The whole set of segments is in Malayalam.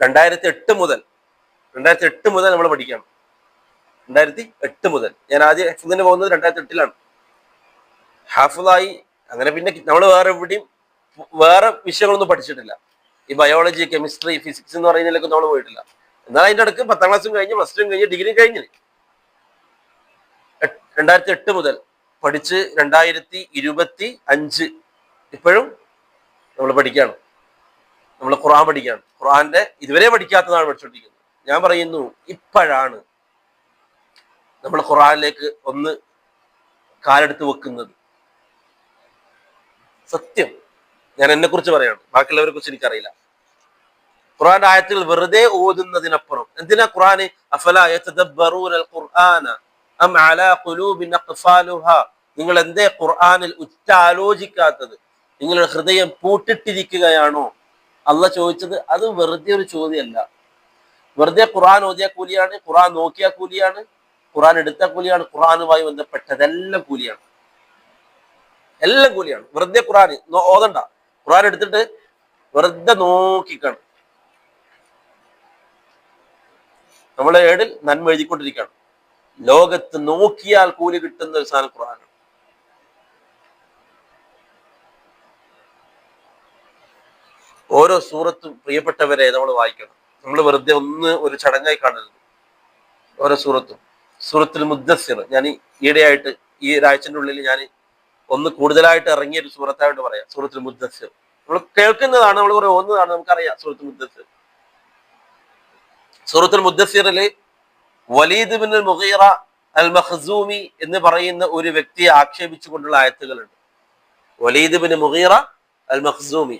രണ്ടായിരത്തി എട്ട് മുതൽ രണ്ടായിരത്തി എട്ട് മുതൽ നമ്മൾ പഠിക്കണം. രണ്ടായിരത്തി എട്ട് മുതൽ. ഞാൻ ആദ്യം ഹെഫിന് പോകുന്നത് രണ്ടായിരത്തി എട്ടിലാണ് ഹാഫിളായി അങ്ങനെ പിന്നെ നമ്മൾ വേറെ എവിടെയും വേറെ വിഷയങ്ങളൊന്നും പഠിച്ചിട്ടില്ല. ഈ ബയോളജി കെമിസ്ട്രി ഫിസിക്സ് എന്ന് പറയുന്നതിലൊക്കെ നമ്മൾ പോയിട്ടില്ല. എന്നാൽ അതിന്റെ അടുക്ക് പത്താം ക്ലാസ്സും കഴിഞ്ഞ് പ്ലസ് ടുവും കഴിഞ്ഞ് ഡിഗ്രിയും കഴിഞ്ഞ്. രണ്ടായിരത്തി എട്ട് മുതൽ പഠിച്ച് രണ്ടായിരത്തി ഇരുപത്തി അഞ്ച് ഇപ്പോഴും നമ്മൾ പഠിക്കുകയാണ് നമ്മൾ ഖുർആൻ പഠിക്കുകയാണ് ഖുർആന്റെ ഇതുവരെ പഠിക്കാത്തതാണ് പഠിച്ചുകൊണ്ടിരിക്കുന്നത് ഞാൻ പറയുന്നു ഇപ്പോഴാണ് നമ്മൾ ഖുർആനിലേക്ക് ഒന്ന് കാലെടുത്ത് വെക്കുന്നത്. സത്യം. ഞാൻ എന്നെ കുറിച്ച് പറയാണ്. ബാക്കിയുള്ളവരെ കുറിച്ച് എനിക്കറിയില്ല. ഖുർആന്റെ ആയത്തിൽ വെറുതെ ഓതുന്നതിനപ്പുറം എന്തിനാ ഖുർആന്? നിങ്ങൾ എന്തേ ഖുർആനിൽ ഉറ്റാലോചിക്കാത്തത്? നിങ്ങളുടെ ഹൃദയം പൂട്ടിട്ടിരിക്കുകയാണോ? അല്ല ചോദിച്ചത് അത് വെറുതെ ഒരു ചോദ്യമല്ല. വെറുതെ ഖുറാൻ ഓതിയ കൂലിയാണ് ഖുറാൻ നോക്കിയ കൂലിയാണ് ഖുറാൻ എടുത്ത കൂലിയാണ് ഖുറാനുമായി ബന്ധപ്പെട്ടതെല്ലാം കൂലിയാണ്. എല്ലാം കൂലിയാണ്. വെറുതെ ഖുറാൻ ഓതണ്ട. ഖുറാൻ എടുത്തിട്ട് വെറുതെ നോക്കിക്കാണ്. നമ്മളെ ഏടിൽ നന്മ എഴുതിക്കൊണ്ടിരിക്കുകയാണ്. ലോകത്ത് നോക്കിയാൽ കൂലി കിട്ടുന്ന ഒരു സാധനം ഖുർആനാണ്. ഓരോ സൂറത്തും പ്രിയപ്പെട്ടവരെ നമ്മൾ വായിക്കണം. നമ്മൾ വെറുതെ ഒന്ന് ഒരു ചടങ്ങായി കാണരുത്. ഓരോ സൂറത്തും. സൂറത്തിൽ മുദ്ദസിർ ഞാൻ ഈയിടെയായിട്ട് ഈ ഒരാഴ്ചന്റെ ഉള്ളിൽ ഞാൻ ഒന്ന് കൂടുതലായിട്ട് ഇറങ്ങിയ ഒരു സൂറത്തായിട്ട് പറയാം. സൂറത്തിൽ മുദ്ദസിർ നമ്മൾ കേൾക്കുന്നതാണ് നമ്മൾ കുറെ ഓന്നതാണ് നമുക്കറിയാം സൂറത്തുൽ മുദ്ദസിർ സൂറത്തുൽ മുദ്ദസിറിൽ Walid bin Mughira al Makhzumi എന്ന് പറയുന്ന ഒരു വ്യക്തിയെ ആക്ഷേപിച്ചുകൊണ്ടുള്ള ആയത്തുകളുണ്ട്. Walid bin Mughira al Makhzumi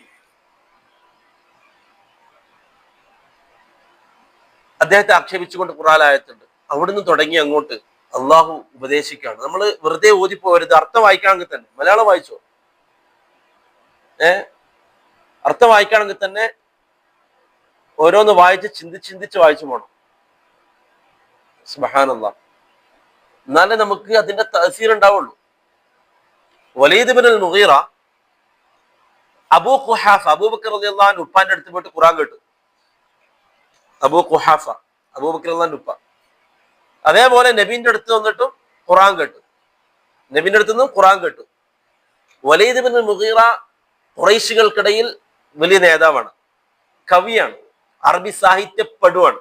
അദ്ദേഹത്തെ ആക്ഷേപിച്ചുകൊണ്ട് ഖുറാൻ ആയത്തുണ്ട്. അവിടുന്ന് തുടങ്ങി അങ്ങോട്ട് അള്ളാഹു ഉപദേശിക്കുകയാണ്. നമ്മൾ വെറുതെ ഓതിപ്പോരുത് അർത്ഥം വായിക്കാണെങ്കിൽ തന്നെ മലയാളം വായിച്ചോ? ഏ? അർത്ഥം വായിക്കുകയാണെങ്കിൽ തന്നെ ഓരോന്ന് വായിച്ച് ചിന്തിച്ച് ചിന്തിച്ച് വായിച്ചു പോകണം സുബഹാനല്ല. എന്നാലേ നമുക്ക് അതിന്റെ തഹസീർ ഉണ്ടാവുള്ളൂ. Walid bin Mughira Abu Quhafa Abu Bakr ഉപ്പാന്റെ അടുത്ത് പോയിട്ട് ഖുറാൻ കേട്ടു. അബൂ അബൂബക്കർ റളിയല്ലാഹു ഉപ്പ. അതേപോലെ നബീന്റെ അടുത്ത് വന്നിട്ടും ഖുറാൻ കേട്ടു. നബീന്റെ അടുത്ത് നിന്നും ഖുറാൻ കേട്ടു. വലീദ് ബിൻ മുഗീറ കുറൈശികൾക്കിടയിൽ വലിയ നേതാവാണ്. കവിയാണ്. അറബി സാഹിത്യപ്പെടുവാണ്.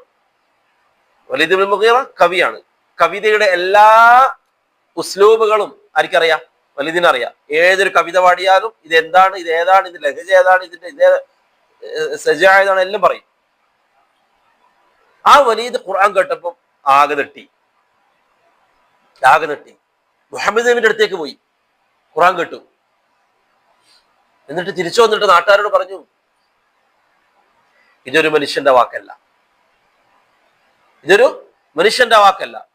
വലീദ് ബിൻ മുഗീറ കവിയാണ്. കവിതയുടെ എല്ലാ ഉസ്ലൂബുകളും ആർക്കറിയാം? വലുതിനെ അറിയാം ഏതൊരു കവിത പാടിയാലും ഇത് എന്താണ് ഇത് ഏതാണ് ഇത് ലഹജ ഏതാണ് ഇതിന്റെ ഇതേ സജ എല്ലാം പറയും. ആ വലീദ് ഖുർആൻ കേട്ടപ്പം ആകെ നെട്ടി ആകെ നെട്ടി മുഹമ്മദ് നബിന്റെ അടുത്തേക്ക് പോയി. ഖുർആൻ കേട്ടു. എന്നിട്ട് തിരിച്ചു വന്നിട്ട് നാട്ടുകാരോട് പറഞ്ഞു ഇതൊരു മനുഷ്യന്റെ വാക്കല്ല. ഇതൊരു മനുഷ്യന്റെ വാക്കല്ല.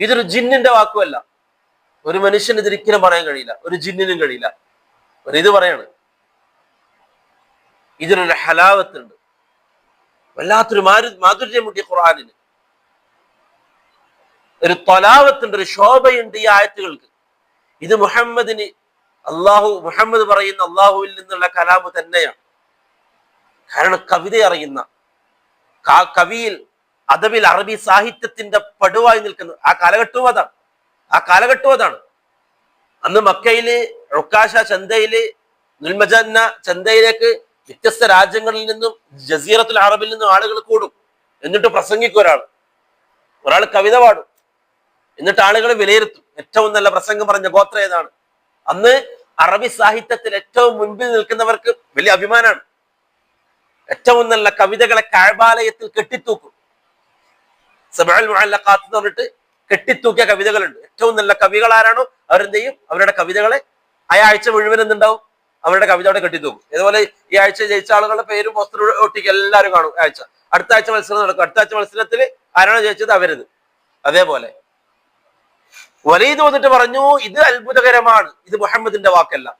ഇതൊരു ജിന്നിന്റെ വാക്കുമല്ല. ഒരു മനുഷ്യന് ഇതൊരിക്കലും പറയാൻ കഴിയില്ല. ഒരു ജിന്നിനും കഴിയില്ല. ഒരു ഇത് പറയാണ്. ഇതിനൊരു ഹലാവത്തുണ്ട്. വല്ലാത്തൊരു മാരു മാധുര്യമുണ്ട് ഖുർആാനിന്. ഒരു തൊലാവത്തിന്റെ ഒരു ശോഭയുണ്ട് ഈ ആയത്തുകൾക്ക്. ഇത് മുഹമ്മദിന് അള്ളാഹു മുഹമ്മദ് പറയുന്ന അള്ളാഹുവിൽ നിന്നുള്ള കലാമ് തന്നെയാണ്. കാരണം കവിത അറിയുന്ന കവിയിൽ അദബിൽ അറബി സാഹിത്യത്തിന്റെ പടുവായി നിൽക്കുന്ന ആ കാലഘട്ടവും അതാണ്. ആ കാലഘട്ടവും അതാണ്. അന്ന് മക്കയിൽ റുക്കാശ ചന്തയിൽ നുൽമജന്ന ചന്തയിലേക്ക് വ്യത്യസ്ത രാജ്യങ്ങളിൽ നിന്നും ജസീറത്തുൽ അറബിൽ നിന്നും ആളുകൾ കൂടും. എന്നിട്ട് പ്രസംഗിക്കും ഒരാൾ. ഒരാൾ കവിത പാടും. എന്നിട്ട് ആളുകൾ വിലയിരുത്തും. ഏറ്റവും നല്ല പ്രസംഗം പറഞ്ഞ ഗോത്ര ഏതാണ്? അന്ന് അറബി സാഹിത്യത്തിൽ ഏറ്റവും മുൻപിൽ നിൽക്കുന്നവർക്ക് വലിയ അഭിമാനമാണ് ഏറ്റവും നല്ല കവിതകളെ കാഴ്ബാലയത്തിൽ കെട്ടിത്തൂക്കും. സബാൽ മുഅല്ലഖാത്ത് എന്ന് പറഞ്ഞിട്ട് കെട്ടിത്തൂക്കിയ കവിതകളുണ്ട്. ഏറ്റവും നല്ല കവികൾ ആരാണോ അവരുടെ കവിതകളെ ആ ആഴ്ച മുഴുവൻ എന്തുണ്ടാവും? അവരുടെ കവിത അവിടെ കെട്ടിത്തൂക്കും ഇതുപോലെ ഈ ആഴ്ച ജയിച്ച ആളുകളുടെ പേരും പോസ്റ്റർ ഒട്ടിക്ക്. എല്ലാവരും കാണും ആഴ്ച. അടുത്ത ആഴ്ച മത്സരം നടക്കും. അടുത്ത ആഴ്ച മത്സരത്തിൽ ആരാണോ ജയിച്ചത്? അവരത്. അതേപോലെ. വലീദ് വന്നിട്ട് പറഞ്ഞു ഇത് അത്ഭുതകരമാണ്. ഇത് മുഹമ്മദിന്റെ വാക്കല്ല.